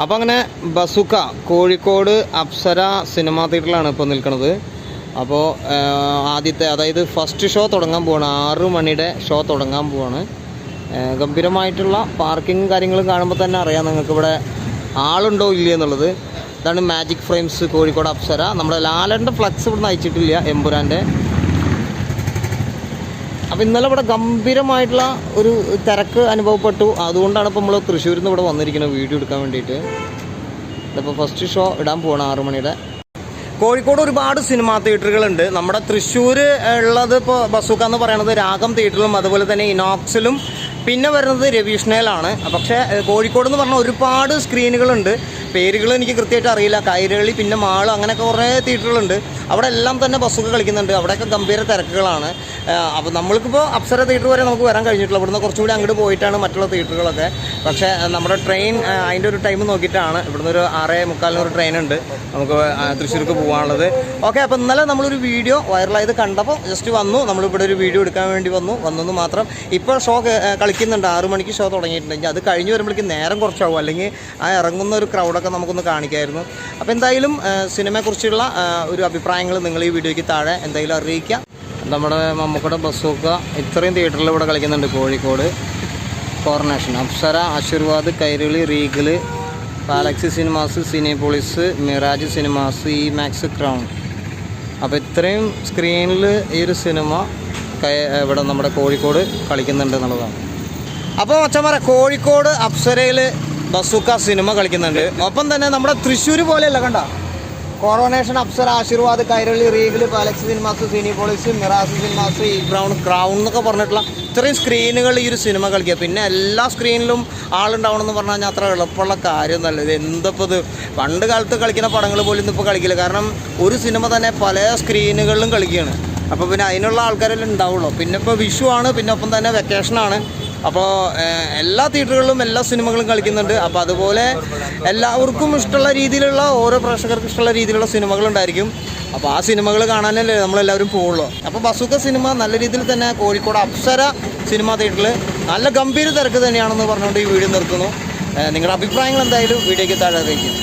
അപ്പോൾ അങ്ങനെ ബസുക്ക കോഴിക്കോട് അപ്സര സിനിമാ തിയേറ്ററിലാണ് ഇപ്പോൾ നിൽക്കുന്നത് അപ്പോൾ ആദ്യത്തെ അതായത് ഫസ്റ്റ് ഷോ തുടങ്ങാൻ പോവാണ്. ആറു മണിയുടെ ഷോ തുടങ്ങാൻ പോവാണ്. ഗംഭീരമായിട്ടുള്ള പാർക്കിംഗ് കാര്യങ്ങളും കാണുമ്പോൾ തന്നെ അറിയാം നിങ്ങൾക്ക് ഇവിടെ ആളുണ്ടോ ഇല്ലേ എന്നുള്ളത്. ഇതാണ് മാജിക് ഫ്രെയിംസ് കോഴിക്കോട് അപ്സര. നമ്മുടെ ലാലന്റെ ഫ്ലക്സ് ഇവിടെ നയിച്ചിട്ടില്ല എമ്പുരാന്റെ. അപ്പോൾ ഇന്നലെ ഇവിടെ ഗംഭീരമായിട്ടുള്ള ഒരു തിരക്ക് അനുഭവപ്പെട്ടു. അതുകൊണ്ടാണ് ഇപ്പോൾ നമ്മൾ തൃശ്ശൂരിൽ നിന്ന് ഇവിടെ വന്നിരിക്കുന്നത് വീഡിയോ എടുക്കാൻ വേണ്ടിയിട്ട്. ഇതിപ്പോൾ ഫസ്റ്റ് ഷോ ഇടാൻ പോവാണ് ആറു മണിയുടെ. കോഴിക്കോട് ഒരുപാട് സിനിമാ തിയേറ്ററുകളുണ്ട്. നമ്മുടെ തൃശ്ശൂർ ഉള്ളത് ഇപ്പോൾ ബസൂക്ക എന്ന് പറയുന്നത് രാഗം തിയേറ്ററിലും അതുപോലെ തന്നെ ഇനോക്സിലും. പിന്നെ വരുന്നത് രവീഷ്ണയിലാണ് പക്ഷേ കോഴിക്കോട് എന്ന് പറഞ്ഞാൽ ഒരുപാട് സ്ക്രീനുകളുണ്ട്. പേരുകൾ എനിക്ക് കൃത്യമായിട്ട് അറിയില്ല. കൈരളി പിന്നെ മാൾ അങ്ങനെയൊക്കെ കുറേ തിയേറ്ററുകളുണ്ട് അവിടെ എല്ലാം തന്നെ ബസ്സൊക്കെ കളിക്കുന്നുണ്ട്. അവിടെയൊക്കെ ഗംഭീര തിരക്കുകളാണ്. അപ്പോൾ നമ്മൾക്കിപ്പോൾ അപ്സര തിയേറ്റർ വരെ നമുക്ക് വരാൻ കഴിഞ്ഞിട്ടില്ല. ഇവിടുന്ന് കുറച്ചുകൂടി അങ്ങോട്ട് പോയിട്ടാണ് മറ്റുള്ള തിയേറ്ററുകളൊക്കെ പക്ഷേ നമ്മുടെ ട്രെയിൻ അതിന്റെ ഒരു ടൈം നോക്കിയിട്ടാണ്. ഇവിടുന്ന് ഒരു ആറേ മുക്കാലിന് ഒരു ട്രെയിൻ ഉണ്ട്. നമുക്ക് തൃശ്ശൂർക്ക് പോകാനുള്ളത് ഓക്കെ അപ്പോൾ ഇന്നലെ നമ്മളൊരു വീഡിയോ വൈറലായത് കണ്ടപ്പോൾ ജസ്റ്റ് വന്നു. നമ്മളിവിടെ ഒരു വീഡിയോ എടുക്കാൻ വേണ്ടി വന്നു. വന്നെന്ന് മാത്രം. ഇപ്പോൾ ഷോ കളിക്കുന്നുണ്ട്. ആറു മണിക്ക് ഷോ തുടങ്ങിയിട്ടുണ്ടെങ്കിൽ അത് കഴിഞ്ഞ് വരുമ്പോഴേക്കും നേരം കുറച്ചാവും. അല്ലെങ്കിൽ ആ ഇറങ്ങുന്ന ഒരു ക്രൗഡൊക്കെ നമുക്കൊന്ന് കാണിക്കായിരുന്നു. അപ്പോൾ എന്തായാലും സിനിമയെക്കുറിച്ചുള്ള ഒരു അഭിപ്രായങ്ങൾ നിങ്ങൾ ഈ വീഡിയോയ്ക്ക് താഴെ എന്തായാലും അറിയിക്കുക. നമ്മുടെ മമ്മൂക്കയുടെ ബസ്സൊക്കെ ഇത്രയും തിയേറ്ററിൽ ഇവിടെ കളിക്കുന്നുണ്ട് Kozhikode. Coronation Apsara Aashirvad Kairali Regal Galaxy cinemas Cinepolis Mirage cinemas E max crown അപ്പോൾ ഇത്രയും സ്ക്രീനിൽ ഈ ഒരു സിനിമ ഇവിടെ നമ്മുടെ കോഴിക്കോട് കളിക്കുന്നുണ്ട് എന്നുള്ളതാണ്. അപ്പോൾ മച്ചന്മാരെ കോഴിക്കോട് അപ്സരയിൽ ബസുക്ക സിനിമ കളിക്കുന്നുണ്ട്. ഒപ്പം തന്നെ നമ്മുടെ തൃശ്ശൂർ പോലെയല്ല കണ്ട? Coronation Apsara Aashirvad Kairali Regal Galaxy cinemas Cinepolis Mirage cinemas ഈ ബ്രൗൺ ക്രൗൺ എന്നൊക്കെ പറഞ്ഞിട്ടുള്ള ഇത്രയും സ്ക്രീനുകൾ ഈ ഒരു സിനിമ കളിക്കുക. പിന്നെ എല്ലാ സ്ക്രീനിലും ആളുണ്ടാവണമെന്ന് പറഞ്ഞു കഴിഞ്ഞാൽ അത്ര എളുപ്പമുള്ള കാര്യമൊന്നുമല്ല. ഇത് എന്തപ്പോൾ ഇത്? പണ്ട് കാലത്ത് കളിക്കുന്ന പടങ്ങൾ പോലും ഇന്നിപ്പോൾ കളിക്കില്ല. കാരണം ഒരു സിനിമ തന്നെ പല സ്ക്രീനുകളിലും കളിക്കുകയാണ്. അപ്പോൾ പിന്നെ അതിനുള്ള ആൾക്കാരെല്ലാം ഉണ്ടാവുള്ളൂ. പിന്നെ ഇപ്പോൾ വിഷു ആണ് പിന്നെ ഒപ്പം തന്നെ വെക്കേഷനാണ് അപ്പോൾ എല്ലാ തിയേറ്ററുകളിലും എല്ലാ സിനിമകളും കളിക്കുന്നുണ്ട്. അപ്പോൾ അതുപോലെ എല്ലാവർക്കും ഇഷ്ടമുള്ള രീതിയിലുള്ള ഓരോ പ്രേക്ഷകർക്കും ഇഷ്ടമുള്ള രീതിയിലുള്ള സിനിമകളുണ്ടായിരിക്കും അപ്പോൾ ആ സിനിമകൾ കാണാനല്ലേ നമ്മളെല്ലാവരും പോവുള്ളൂ. അപ്പോൾ ബസുക്ക സിനിമ നല്ല രീതിയിൽ തന്നെ കോഴിക്കോട് അപ്സര സിനിമാ തിയേറ്ററിൽ നല്ല ഗംഭീര തിരക്ക് തന്നെയാണെന്ന് പറഞ്ഞുകൊണ്ട് ഈ വീഡിയോ നിർത്തുന്നു. നിങ്ങളുടെ അഭിപ്രായങ്ങൾ എന്തായാലും വീഡിയോയ്ക്ക് താഴെ അറിയിക്കും.